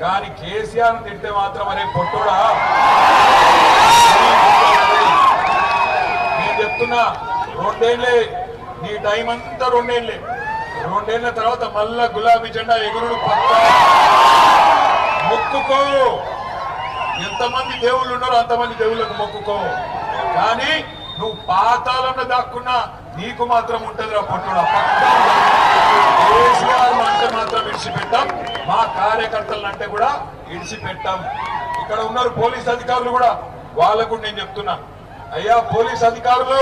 కానీ కేసీఆర్ తిడితే మాత్రం అనే పొట్టుడా? నేను చెప్తున్నా రెండేళ్ళే నీ టైం అంతా రెండేళ్ళే. రెండేళ్ళ తర్వాత మళ్ళా గులాబీ జెండా ఎగురుడు పక్క? మొక్కుకో. ఎంతమంది దేవుళ్ళు ఉన్నారో అంతమంది దేవుళ్ళకు మొక్కుకో. కానీ నువ్వు పాతాలను దాక్కున్నా నీకు మాత్రం ఉంటుంది రా పొట్టుడా ఇడిచిపెట్టాం. మా కార్యకర్తలను అంటే కూడా ఇడిచిపెట్టాం. ఇక్కడ ఉన్నారు పోలీస్ అధికారులు కూడా. వాళ్ళకు నేను చెప్తున్నా. అయ్యా పోలీస్ అధికారులు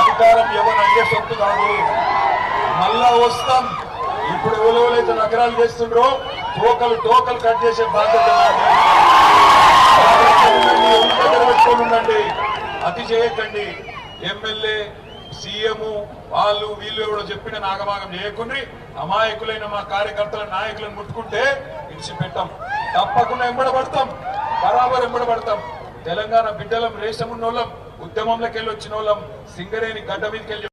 అధికారం ఎవరు అయ్యే సొత్తు కాదు. మళ్ళా వస్తాం. ఇప్పుడు ఎవరెవరైతే నగరాలు చేస్తుండ్రో తోకలు టోకలు కట్ చేసే బాధ్యత ఉండండి అతి చేయకండి ఎమ్మెల్యే సీఎం వాళ్ళు వీళ్ళు ఎవరో చెప్పిన నాగభాగం చేయకుండా అమాయకులైన మా కార్యకర్తల నాయకులను ముట్టుకుంటే ఇడిచిపెట్టాం తప్పకుండా ఎంబడబడతాం. బరాబర్ ఎంబడబడతాం. తెలంగాణ బిడ్డలం రేషం ఉన్నోళ్ళం ఉద్యమంలోకి వెళ్ళి వచ్చిన వాళ్ళం సింగరేణి గడ్డ మీదకి వెళ్ళి